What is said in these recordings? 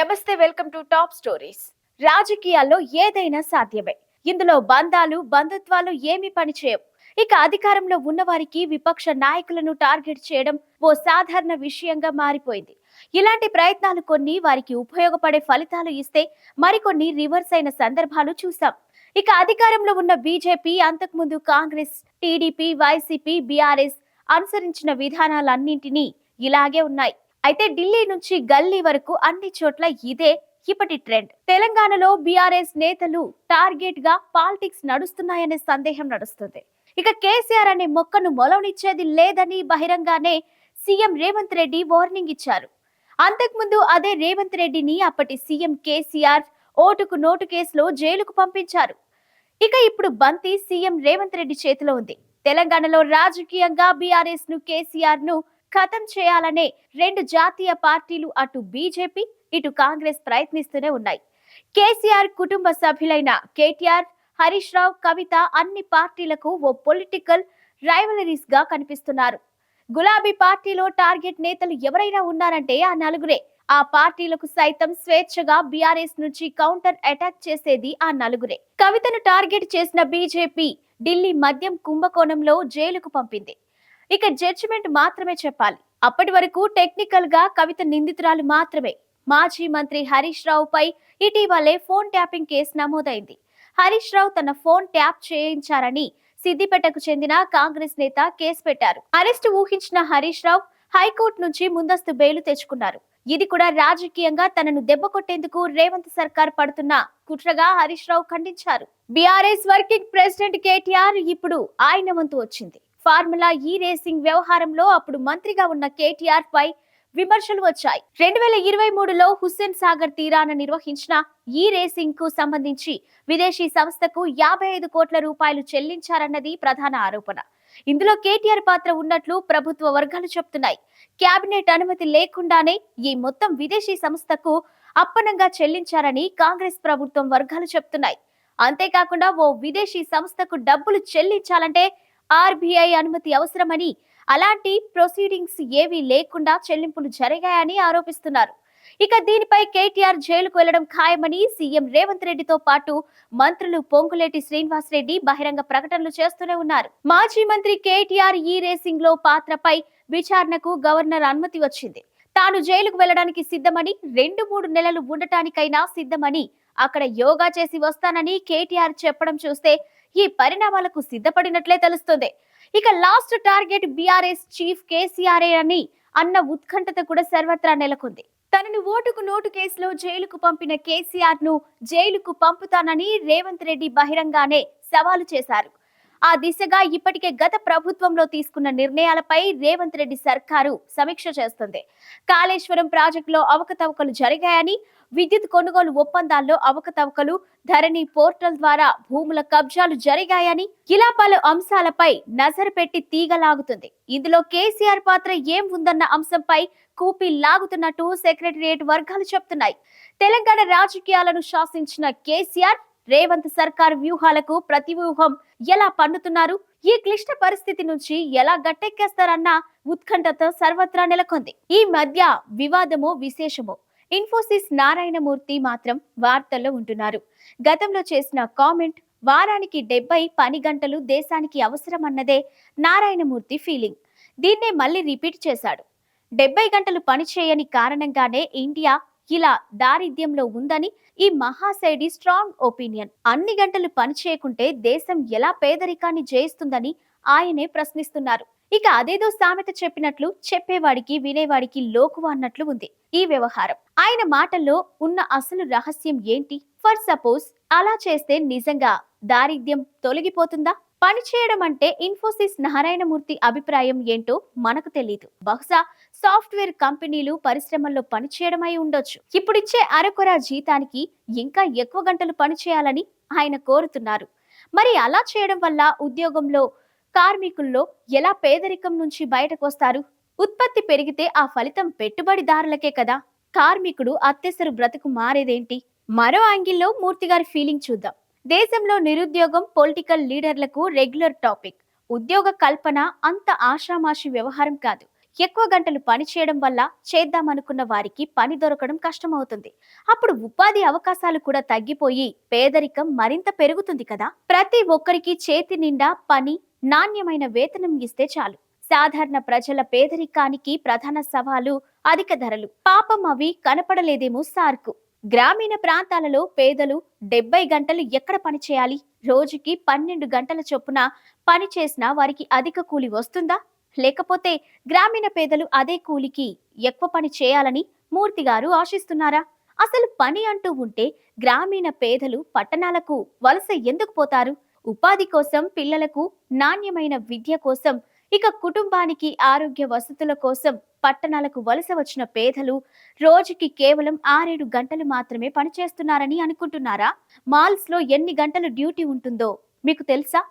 నమస్తే welcome to top stories. రాజకీయాల్లో ఏదైనా సాధ్యమే. ఇందులో బంధాలు బంధుత్వాలు ఏమీ పనిచేయవు. ఇక అధికారంలో ఉన్నవారికి విపక్ష నాయకులను టార్గెట్ చేయడం ఓ సాధారణ విషయంగా మారిపోయింది. ఇలాంటి ప్రయత్నాలు కొన్ని వారికి ఉపయోగపడే ఫలితాలు ఇస్తే మరికొన్ని రివర్స్ అయిన సందర్భాలు చూసాం ఇక అధికారంలో ఉన్న బీజేపీ అంతకుముందు కాంగ్రెస్ టీడీపీ వైసీపీ బీఆర్ఎస్ అనుసరించిన విధానాలన్నింటినీ ఇలాగే ఉన్నాయి. అయితే ఢిల్లీ నుంచి గల్లీ వరకు అన్ని చోట్ల ఇదే ఇప్పటి ట్రెండ్ తెలంగాణలో బీఆర్ఎస్ నేతలు టార్గెట్గా పాలిటిక్స్ నడుస్తున్నాయనే సందేహం నడుస్తుంది. ఇక కేసీఆర్ అనే మొక్కను మొలవనిచ్చేది లేదని బహిరంగానే సీఎం రేవంత్ రెడ్డి వార్నింగ్ ఇచ్చారు. అంతకుముందు అదే రేవంత్ రెడ్డిని అప్పటి సీఎం కేసీఆర్ ఓటుకు నోటు కేసులో జైలుకు పంపించారు. ఇక ఇప్పుడు బంతి సీఎం రేవంత్ రెడ్డి చేతిలో ఉంది. తెలంగాణలో రాజకీయంగా బీఆర్ఎస్ను కేసీఆర్ను ఖతం చేయాలనే రెండు జాతీయ పార్టీలు అటు బీజేపీ ఇటు కాంగ్రెస్ ప్రయత్నిస్తూనే ఉన్నాయి. కేసీఆర్ కుటుంబ సభ్యులైన కేటీఆర్ హరీష్ రావు కవిత అన్ని పార్టీలకు ఓ పొలిటికల్ రైవలరీస్గా కనిపిస్తున్నారు. గులాబీ పార్టీలో టార్గెట్ నేతలు ఎవరైనా ఉన్నారంటే ఆ నలుగురే. ఆ పార్టీలకు సైతం స్వేచ్ఛగా బీఆర్ఎస్ నుంచి కౌంటర్ అటాక్ చేసేది ఆ నలుగురే. కవితను టార్గెట్ చేసిన బీజేపీ ఢిల్లీ మద్యం కుంభకోణంలో జైలుకు పంపింది. ఇక జడ్జిమెంట్ మాత్రమే చెప్పాలి. అప్పటి వరకు టెక్నికల్గా కవిత నిందితురాలు మాత్రమే. మాజీ మంత్రి హరీష్ రావుపై ఇటీవలే ఫోన్ ట్యాపింగ్ కేసు నమోదైంది. హరీష్ రావు తన ఫోన్ ట్యాప్ చేయించారని సిద్దిపేటకు చెందిన కాంగ్రెస్ నేత కేసు పెట్టారు. అరెస్టు ఊహించిన హరీష్ రావు హైకోర్టు నుంచి ముందస్తు బెయిల్ తెచ్చుకున్నారు. ఇది కూడా రాజకీయంగా తనను దెబ్బ కొట్టేందుకు రేవంత్ సర్కార్ పడుతున్న కుట్రగా హరీష్ రావు ఖండించారు. బీఆర్ఎస్ వర్కింగ్ ప్రెసిడెంట్ కేటీఆర్ ఇప్పుడు ఆయన వంతు వచ్చింది. ఫార్ములా ఈ రేసింగ్ వ్యవహారంలో అప్పుడు మంత్రిగా ఉన్న కేటీఆర్ పై విమర్శలు వచ్చాయి. రెండు వేల ఇరవై మూడులో హుస్సేన్ సాగర్ తీరాన నిర్వహించిన ఈ రేసింగ్కు సంబంధించి విదేశీ సంస్థకు యాభై ఐదు కోట్ల రూపాయలు చెల్లించారన్నది ప్రధాన ఆరోపణ. ఇందులో కేటీఆర్ పాత్ర ఉన్నట్లు ప్రభుత్వ వర్గాలు చెప్తున్నాయి. కేబినెట్ అనుమతి లేకుండానే ఈ మొత్తం విదేశీ సంస్థకు అప్పనంగా చెల్లించారని కాంగ్రెస్ ప్రభుత్వం వర్గాలు చెప్తున్నాయి. అంతేకాకుండా ఓ విదేశీ సంస్థకు డబ్బులు చెల్లించాలంటే ఆర్బీఐ అనుమతి అవసరమని అలాంటి ప్రొసీడింగ్స్ ఏవీ లేకుండా చెల్లింపులు జరిగాయని ఆరోపిస్తున్నారు. ఇక దీనిపై కేటీఆర్ జైలుకు వెళ్ళడం ఖాయమని సీఎం రేవంత్ రెడ్డితో పాటు మంత్రులు పొంగులేటి శ్రీనివాస్ రెడ్డి బహిరంగ ప్రకటనలు చేస్తూనే ఉన్నారు. మాజీ మంత్రి కేటీఆర్ ఈ రేసింగ్లో పాత్రపై విచారణకు గవర్నర్ అనుమతి వచ్చింది. తాను జైలుకు వెళ్ళడానికి సిద్ధమని రెండు మూడు నెలలు ఉండటానికైనా సిద్ధమని అక్కడ యోగా చేసి వస్తానని కేటీఆర్ చెప్పడం చూస్తే ఈ పరిణామాలకు సిద్ధపడినట్లే తెలుస్తుంది. ఇక లాస్ట్ టార్గెట్ బీఆర్ఎస్ చీఫ్ కేసీఆర్ఏ అని అన్న ఉత్కంఠత కూడా సర్వత్రా నెలకొంది. తనను ఓటుకు నోటు కేసులో జైలుకు పంపిన కేసీఆర్ను జైలుకు పంపుతానని రేవంత్ రెడ్డి బహిరంగానే సవాలు చేశారు. ఆ దిశగా ఇప్పటికే గత ప్రభుత్వంలో తీసుకున్న నిర్ణయాలపై రేవంత్ రెడ్డి సర్కారు సమీక్ష చేస్తుంది. కాళేశ్వరం ప్రాజెక్టులో అవకతవకలు జరిగాయని విద్యుత్ కొనుగోలు ఒప్పందాల్లో అవకతవకలు ధరణి పోర్టల్ ద్వారా భూముల కబ్జాలు జరిగాయని ఇలా పలు అంశాలపై నజరు పెట్టి తీగలాగుతుంది. ఇందులో కేసీఆర్ పాత్ర ఏం ఉందన్న అంశంపై కూపి లాగుతున్నట్టు సెక్రటరియట్ వర్గాలు చెప్తున్నాయి. తెలంగాణ రాజకీయాలను శాసించిన కేసీఆర్ రేవంత్ సర్కార్ వ్యూహాలకు ప్రతి వ్యూహం ఎలా పన్నుతున్నారు ఈ క్లిష్ట పరిస్థితి నుంచి ఎలా గట్టెక్కేస్తారన్న ఉత్కంఠత సర్వత్రా నెలకొంది. ఈ మధ్య వివాదము విశేషము ఇన్ఫోసిస్ నారాయణమూర్తి మాత్రం వార్తల్లో ఉంటున్నారు. గతంలో చేసిన కామెంట్ వారానికి డెబ్బై పని గంటలు దేశానికి అవసరమన్నదే నారాయణమూర్తి ఫీలింగ్. దీన్నే మళ్ళీ రిపీట్ చేశాడు. డెబ్బై గంటలు పనిచేయని కారణంగానే ఇండియా ఇలా దారిద్ర్యంలో ఉందని ఈ మహాశైడి స్ట్రాంగ్ ఒపీనియన్. అన్ని గంటలు పనిచేయకుంటే దేశం ఎలా పేదరికాన్ని జయిస్తుందని ఆయనే ప్రశ్నిస్తున్నారు. ఇక అదేదో సామెత చెప్పినట్లు చెప్పేవాడికి వినేవాడికి లోకువ అన్నట్లు ఉంది ఈ వ్యవహారం. ఆయన మాటల్లో ఉన్న అసలు రహస్యం ఏంటి? ఫర్ సపోజ్ అలా చేస్తే నిజంగా దారిద్ర్యం తొలగిపోతుందా? పని చేయడం అంటే ఇన్ఫోసిస్ నారాయణమూర్తి అభిప్రాయం ఏంటో మనకు తెలియదు బహుశా సాఫ్ట్వేర్ కంపెనీలు పరిశ్రమల్లో పనిచేయడమై ఉండొచ్చు. ఇప్పుడిచ్చే అరకొర జీతానికి ఇంకా ఎక్కువ గంటలు పనిచేయాలని ఆయన కోరుతున్నారు. మరి అలా చేయడం వల్ల ఉద్యోగంలో కార్మికుల్లో ఎలా పేదరికం నుంచి బయటకు వస్తారు ఉత్పత్తి పెరిగితే ఆ ఫలితం పెట్టుబడిదారులకే కదా? కార్మికుడు అత్యసరు బ్రతుకు మారేదేంటి? మరో యాంగిల్లో మూర్తి గారి ఫీలింగ్ చూద్దాం. దేశంలో నిరుద్యోగం పొలిటికల్ లీడర్లకు రెగ్యులర్ టాపిక్. ఉద్యోగ కల్పన అంత ఆషామాషి వ్యవహారం కాదు. ఎక్కువ గంటలు పని చేయడం వల్ల చేద్దామనుకున్న వారికి పని దొరకడం కష్టమవుతుంది. అప్పుడు ఉపాధి అవకాశాలు కూడా తగ్గిపోయి పేదరికం మరింత పెరుగుతుంది కదా. ప్రతి ఒక్కరికి చేతి నిండా పని నాణ్యమైన వేతనం ఇస్తే చాలు. సాధారణ ప్రజల పేదరికానికి ప్రధాన సవాలు అధిక ధరలు. పాపం అవి కనపడలేదేమో సార్కు. గ్రామీణ ప్రాంతాలలో పేదలు డెబ్బై గంటలు ఎక్కడ పని చేయాలి? రోజుకి పన్నెండు గంటల చొప్పున పనిచేసినా వారికి అధిక కూలి వస్తుందా? లేకపోతే గ్రామీణ పేదలు అదే కూలికి ఎక్కువ పని చేయాలని మూర్తి గారు ఆశిస్తున్నారా? అసలు పని అంటూ ఉంటే గ్రామీణ పేదలు పట్టణాలకు వలస ఎందుకు పోతారు? ఉపాధి కోసం పిల్లలకు నాణ్యమైన విద్య కోసం ఇక కుటుంబానికి ఆరోగ్య వసతుల కోసం పట్టణాలకు వలస వచ్చిన పేదలు రోజుకి కేవలం ఆరేడు గంటలు మాత్రమే పనిచేస్తున్నారని అనుకుంటున్నారా? మాల్స్లో ఎన్ని గంటలు డ్యూటీ ఉంటుందో మీకు తెలుసా?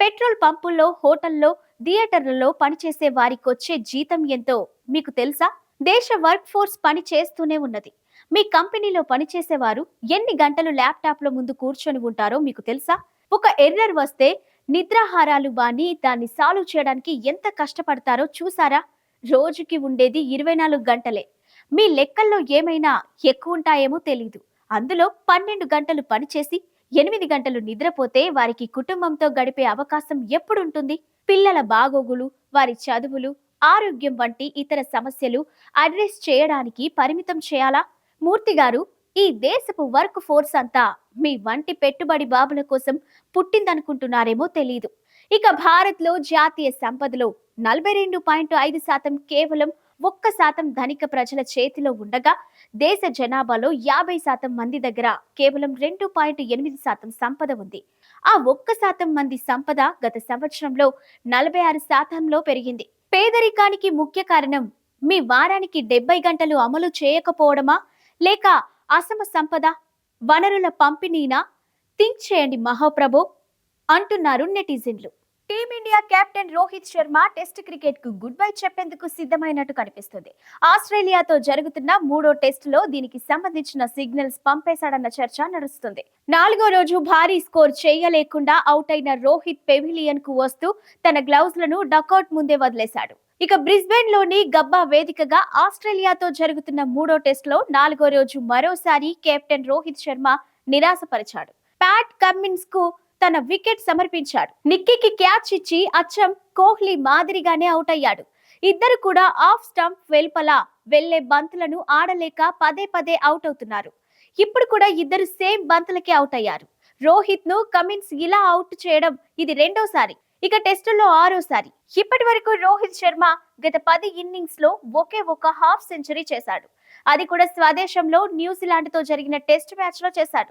పెట్రోల్ పంపుల్లో హోటల్లో థియేటర్లలో పనిచేసే వారికొచ్చే జీతం ఎంతో మీకు తెలుసా? దేశ వర్క్ ఫోర్స్ పని చేస్తూనే ఉన్నది. మీ కంపెనీలో పనిచేసేవారు ఎన్ని గంటలు ల్యాప్టాప్ల ముందు కూర్చొని ఉంటారో మీకు తెలుసా? ఒక ఎర్రర్ వస్తే నిద్రాహారాలు బాని దాన్ని సాల్వ్ చేయడానికి ఎంత కష్టపడతారో చూసారా? రోజుకి ఉండేది ఇరవై నాలుగు గంటలే. మీ లెక్కల్లో ఏమైనా ఎక్కువ ఉంటాయేమో తెలీదు. అందులో పన్నెండు గంటలు పనిచేసి ఎనిమిది గంటలు నిద్రపోతే వారికి కుటుంబంతో గడిపే అవకాశం ఎప్పుడుంటుంది? పిల్లల బాగోగులు వారి చదువులు ఆరోగ్యం వంటి ఇతర సమస్యలు అడ్రస్ చేయడానికి పరిమితం చేయాలా? మూర్తి గారు ఈ దేశపు వర్క్ ఫోర్స్ అంతా మీ వంటి పెట్టుబడి బాబుల కోసం పుట్టిందనుకుంటున్నారేమో తెలియదు ఇక భారత్లో జాతీయ సంపదలో నలభై రెండు పాయింట్ ఐదు శాతం కేవలం ఒక్క శాతం ధనిక ప్రజల చేతిలో ఉండగా దేశ జనాభాలో యాభై శాతం మంది దగ్గర కేవలం రెండు పాయింట్ ఎనిమిది శాతం సంపద ఉంది. ఆ ఒక్క శాతం మంది సంపద గత సంవత్సరంలో నలభై ఆరు శాతంలో పెరిగింది. పేదరికానికి ముఖ్య కారణం మీ వారానికి డెబ్బై గంటలు అమలు చేయకపోవడమా? లేక అసమ సంపద వనరుల పంపిణీనా? థింక్ చేయండి మహాప్రభు అంటున్నారు నెటిజన్లు. Team India captain Rohit Sharma test క్రికెట్కు గుడ్ బై చెప్పేందుకు సిద్ధమైనట్టు కనిపిస్తుంది. ఆస్ట్రేలియాతో జరుగుతున్న మూడో టెస్టులో దీనికి సంబంధించిన సిగ్నల్స్ పంపేశాడన్న చర్చ నడుస్తుంది. నాలుగో రోజు భారీ స్కోర్ చేయలేకుండా అవుట్ అయిన రోహిత్ పెవిలియన్కు వస్తూ తన గ్లౌజ్లను డకౌట్ ముందే వదిలేశాడు. ఇక బ్రిస్బెన్లోని గబ్బా వేదికగా ఆస్ట్రేలియాతో జరుగుతున్న మూడో టెస్టులో నాలుగో రోజు మరోసారి కెప్టెన్ రోహిత్ శర్మ నిరాశపరిచాడు. ప్యాట్ కమ్మిన్స్కు తన వికెట్ సమర్పించాడు. నిక్కీకి క్యాచ్ ఇచ్చి అచ్చం కోహ్లీ మాదిరిగానే అవుట్ అయ్యాడు ఇద్దరు కూడా ఆఫ్ స్టంప్ వెల్పల వెళ్ళే బంతులను ఆడలేక పదే పదే అవుట్ అవుతున్నారు ఇప్పుడు కూడా ఇద్దరు సేమ్ బంతులకే అవుట్ అయ్యారు రోహిత్ను కమిన్స్ ఇలా అవుట్ చేయడం ఇది రెండోసారి. ఇక టెస్టుల్లో ఆరోసారి. ఇప్పటి వరకు రోహిత్ శర్మ గత పది ఇన్నింగ్స్లో ఒకే ఒక హాఫ్ సెంచరీ చేశాడు. అది కూడా స్వదేశంలో న్యూజిలాండ్తో జరిగిన టెస్ట్ మ్యాచ్లో చేశాడు.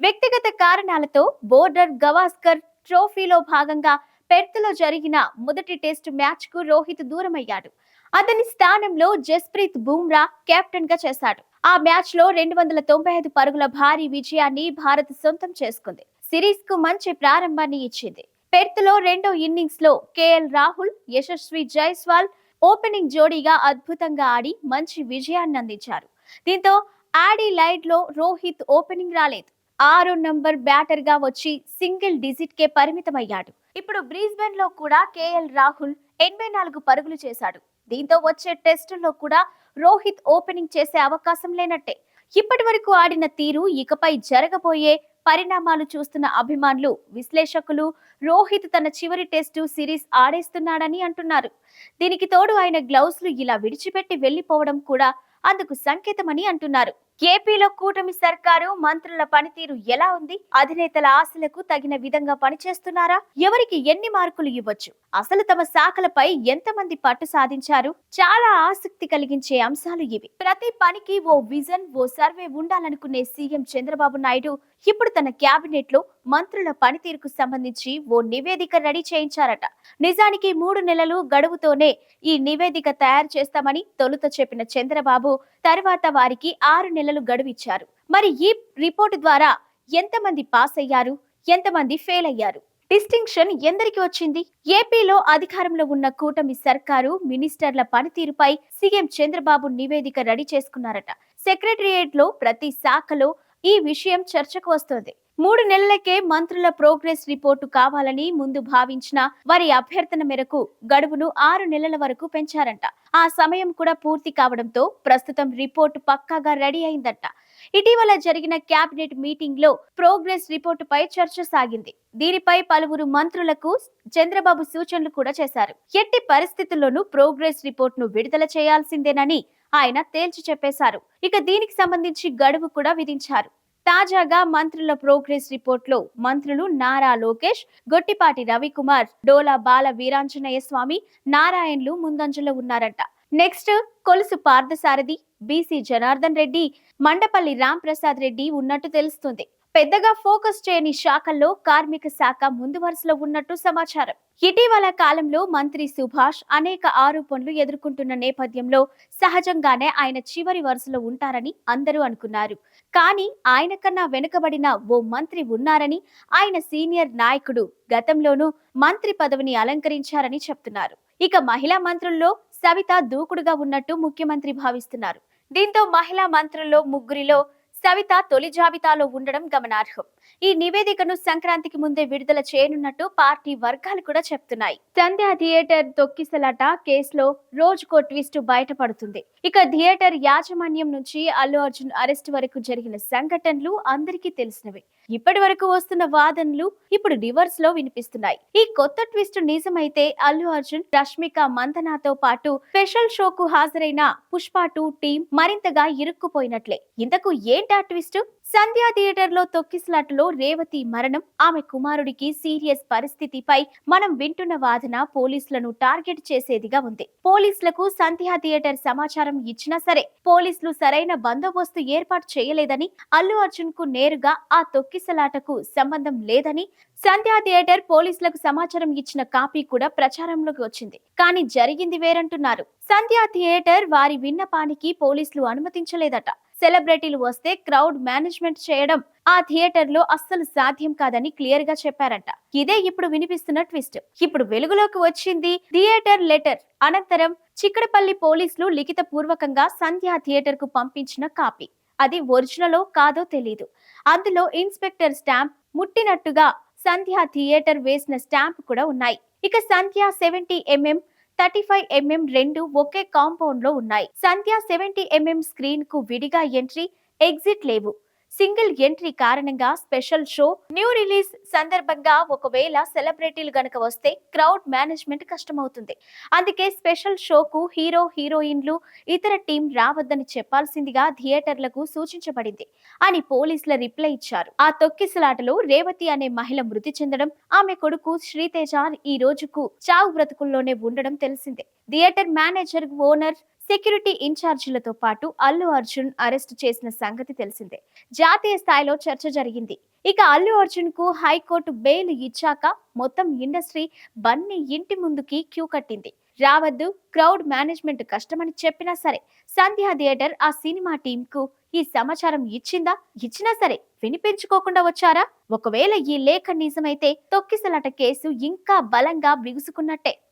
వ్యక్తిగత కారణాలతో బోర్డర్ గవాస్కర్ ట్రోఫీలో భాగంగా పెర్త్లో జరిగిన మొదటి టెస్ట్ మ్యాచ్కు రోహిత్ దూరమయ్యాడు. అతని స్థానంలో జస్ప్రీత్ బుమ్రా కెప్టెన్గా చేశాడు. ఆ మ్యాచ్లో రెండు వందల తొంభై ఐదు పరుగుల భారీ విజయాన్ని భారత్ సొంతం చేసుకుంది. సిరీస్కు మంచి ప్రారంభాన్ని ఇచ్చింది. పెర్త్లో రెండో ఇన్నింగ్స్లో కేఎల్ రాహుల్ యశస్వి జైస్వాల్ ఓపెనింగ్ జోడీగా అద్భుతంగా ఆడి మంచి విజయాన్ని అందించారు. దీంతో ఆడి లైట్లో రోహిత్ ఓపెనింగ్ రాలేదు. ఆరో నంబర్ బ్యాటర్గా వచ్చి సింగిల్ డిజిట్ కే పరిమితమయ్యాడు. ఇప్పుడు బ్రీస్బెన్లో కూడా కేఎల్ రాహుల్ ఎనభై నాలుగు పరుగులు చేశాడు. దీంతో వచ్చే టెస్టుల్లో కూడా రోహిత్ ఓపెనింగ్ చేసే అవకాశం లేనట్టే. ఇప్పటి వరకు ఆడిన తీరు ఇకపై జరగబోయే పరిణామాలు చూస్తున్న అభిమానులు విశ్లేషకులు రోహిత్ తన చివరి టెస్టు సిరీస్ ఆడేస్తున్నాడని అంటున్నారు. దీనికి తోడు ఆయన గ్లౌస్లు ఇలా విడిచిపెట్టి వెళ్ళిపోవడం కూడా అందుకు సంకేతమని అంటున్నారు. ఏపీలో కూటమి సర్కారు మంత్రుల పనితీరు ఎలా ఉంది? అధినేతల ఆశలకు తగిన విధంగా పనిచేస్తున్నారా? ఎవరికి ఎన్ని మార్కులు ఇవ్వచ్చు? అసలు తమ శాఖలపై ఎంతమంది పట్టు సాధించారు? చాలా ఆసక్తి కలిగించే అంశాలు ఇవి. ప్రతి పనికి ఓ విజన్ ఓ సర్వే ఉండాలనుకునే సీఎం చంద్రబాబు నాయుడు ఇప్పుడు తన క్యాబినెట్లో మంత్రుల పనితీరుకు సంబంధించి ఓ నివేదిక రెడీ చేయించారట. నిజానికి మూడు నెలలు గడువుతోనే ఈ నివేదిక తయారు చేస్తామని తొలుత చెప్పిన చంద్రబాబు తర్వాత వారికి ఆరు నెలలు గడువిచ్చారు. మరి ఈ రిపోర్టు ద్వారా ఎంతమంది పాస్ అయ్యారు? ఎంతమంది ఫెయిల్ అయ్యారు? డిస్టింక్షన్ ఎందరికి వచ్చింది? ఏపీలో అధికారంలో ఉన్న కూటమి సర్కారు మినిస్టర్ల పనితీరుపై సీఎం చంద్రబాబు నివేదిక రెడీ చేసుకున్నారట. సెక్రటరియేట్లో ప్రతి శాఖలో ఈ విషయం చర్చకు వస్తోంది. మూడు నెలలకే మంత్రుల ప్రోగ్రెస్ రిపోర్టు కావాలని ముందు భావించిన వారి అభ్యర్థన మేరకు గడువును ఆరు నెలల వరకు పెంచారంట. ఆ సమయం కూడా పూర్తి కావడంతో ప్రస్తుతం రిపోర్టు పక్కాగా రెడీ అయిందట. ఇటీవల జరిగిన కేబినెట్ మీటింగ్లో ప్రోగ్రెస్ రిపోర్టుపై చర్చ సాగింది. దీనిపై పలువురు మంత్రులకు చంద్రబాబు సూచనలు కూడా చేశారు. ఎట్టి పరిస్థితుల్లోనూ ప్రోగ్రెస్ రిపోర్ట్ను విడుదల చేయాల్సిందేనని ఆయన తేల్చి చెప్పేశారు. ఇక దీనికి సంబంధించి గడువు కూడా విధించారు. తాజాగా మంత్రుల ప్రోగ్రెస్ రిపోర్ట్లో మంత్రులు నారా లోకేష్ గొట్టిపాటి రవికుమార్ డోలా బాల వీరాంజనేయ స్వామి నారాయణలు ముందంజలో ఉన్నారంట. నెక్స్ట్ కొలుసు పార్థసారథి బీసీ జనార్దన్ రెడ్డి మండపల్లి రామ్ ప్రసాద్ రెడ్డి ఉన్నట్టు తెలుస్తుంది. పెద్దగా ఫోకస్ చేయని శాఖల్లో కార్మిక శాఖ ముందు వరుసలో ఉన్నట్టు సమాచారం. ఇటీవల కాలంలో మంత్రి సుభాష్ అనేక ఆరోపణలు ఎదుర్కొంటున్న నేపథ్యంలో సహజంగానే ఆయన చివరి వరుసలో ఉంటారని అందరూ అనుకున్నారు. కానీ ఆయన కన్నా వెనుకబడిన ఓ మంత్రి ఉన్నారని ఆయన సీనియర్ నాయకుడు గతంలోనూ మంత్రి పదవిని అలంకరించారని చెప్తున్నారు. ఇక మహిళా మంత్రుల్లో సవిత దూకుడుగా ఉన్నట్టు ముఖ్యమంత్రి భావిస్తున్నారు. దీంతో మహిళా మంత్రుల్లో ముగ్గురిలో సవిత తొలి జాబితాలో ఉండడం గమనార్హం. ఈ నివేదికను సంక్రాంతికి ముందే విడుదల చేయనున్నట్టు పార్టీ వర్గాలు కూడా చెప్తున్నాయి. సంధ్య థియేటర్ తొక్కిసలాట కేసులో రోజుకో ట్విస్ట్ బయటపడుతుంది. ఇక థియేటర్ యాజమాన్యం నుంచి అల్లు అర్జున్ అరెస్ట్ వరకు జరిగిన సంఘటనలు అందరికీ తెలిసినవి. ఇప్పటి వరకు వస్తున్న వాదనలు ఇప్పుడు రివర్స్లో వినిపిస్తున్నాయి. ఈ కొత్త ట్విస్ట్ నిజమైతే అల్లు అర్జున్ రష్మిక మందనాతో పాటు స్పెషల్ షోకు హాజరైన పుష్ప టూ టీం మరింతగా ఇరుక్కుపోయినట్లే. ఇంతకు ఏంటి ట్విస్ట్. సంధ్యా థియేటర్లో తొక్కిసలాటలో రేవతి మరణం. ఆమె కుమారుడికి సీరియస్ పరిస్థితిపై మనం వింటున్న వాదన పోలీసులను టార్గెట్ చేసేదిగా ఉంది. పోలీసులకు సంధ్యా థియేటర్ సమాచారం ఇచ్చినా సరే పోలీసులు సరైన బందోబస్తు ఏర్పాటు చేయలేదని అల్లు అర్జున్కు నేరుగా ఆ తొక్కిసలాటకు సంబంధం లేదని సంధ్యా థియేటర్ పోలీసులకు సమాచారం ఇచ్చిన కాపీ కూడా ప్రచారంలోకి వచ్చింది. కానీ జరిగింది వేరంటున్నారు. సంధ్యా థియేటర్ వారి విన్నపానికి పోలీసులు అనుమతించలేదట. సెలబ్రిటీలు వస్తే క్రౌడ్ మేనేజ్మెంట్ చేయడం ఆ థియేటర్లో అస్సలు సాధ్యం కాదని క్లియర్గా చెప్పారట. ఇదే ఇప్పుడు వినిపిస్తున్న ట్విస్ట్. ఇప్పుడు వెలుగులోకి వచ్చింది థియేటర్ లెటర్. అనంతరం చిక్కడపల్లి పోలీసులు లిఖిత పూర్వకంగా సంధ్యా థియేటర్కు పంపించిన కాపీ. అది ఒరిజినలో కాదో తెలీదు. అందులో ఇన్స్పెక్టర్ స్టాంప్ ముట్టినట్టుగా సంధ్యా థియేటర్ వేసిన స్టాంప్ కూడా ఉన్నాయి. ఇక Sandhya seventy MM thirty five MM రెండు ఒకే కాంపౌండ్లో ఉన్నాయి. సంధ్య సెవెంటీ ఎంఎం స్క్రీన్కు విడిగా ఎంట్రీ ఎగ్జిట్ లేవు. సింగిల్ ఎంట్రీ కారణంగా స్పెషల్ షో న్యూ రిలీజ్ సందర్భంగా ఒకవేళ సెలబ్రిటీలు గనక వస్తే క్రౌడ్ మేనేజ్మెంట్ కష్టమవుతుంది. అందుకే స్పెషల్ షోకు హీరో హీరోయిన్లు ఇతర టీం రావద్దని చెప్పాల్సిందిగా థియేటర్లకు సూచించబడింది. అని పోలీసుల రిప్లై ఇచ్చారు. ఆ తొక్కిసలాటలో రేవతి అనే మహిళ మృతి చెందడం ఆమె కొడుకు శ్రీతేజ ఈ రోజుకు చావు బ్రతుకుల్లోనే ఉండడం తెలిసిందే. థియేటర్ మేనేజర్ ఓనర్ సెక్యూరిటీ ఇన్ఛార్జీలతో పాటు అల్లు అర్జున్ అరెస్ట్ చేసిన సంగతి తెలిసిందే. జాతీయ స్థాయిలో చర్చ జరిగింది. ఇక అల్లు అర్జున్కు హైకోర్టు బెయిల్ ఇచ్చాక మొత్తం ఇండస్ట్రీ బన్నీ ఇంటి ముందుకి క్యూ కట్టింది. రావద్దు క్రౌడ్ మేనేజ్మెంట్ కష్టమని చెప్పినా సరే సంధ్యా థియేటర్ ఆ సినిమా టీం కు ఈ సమాచారం ఇచ్చిందా? ఇచ్చినా సరే వినిపించుకోకుండా వచ్చారా? ఒకవేళ ఈ లేఖ నిజమైతే తొక్కిసలాట కేసు ఇంకా బలంగా బిగుసుకున్నట్టే.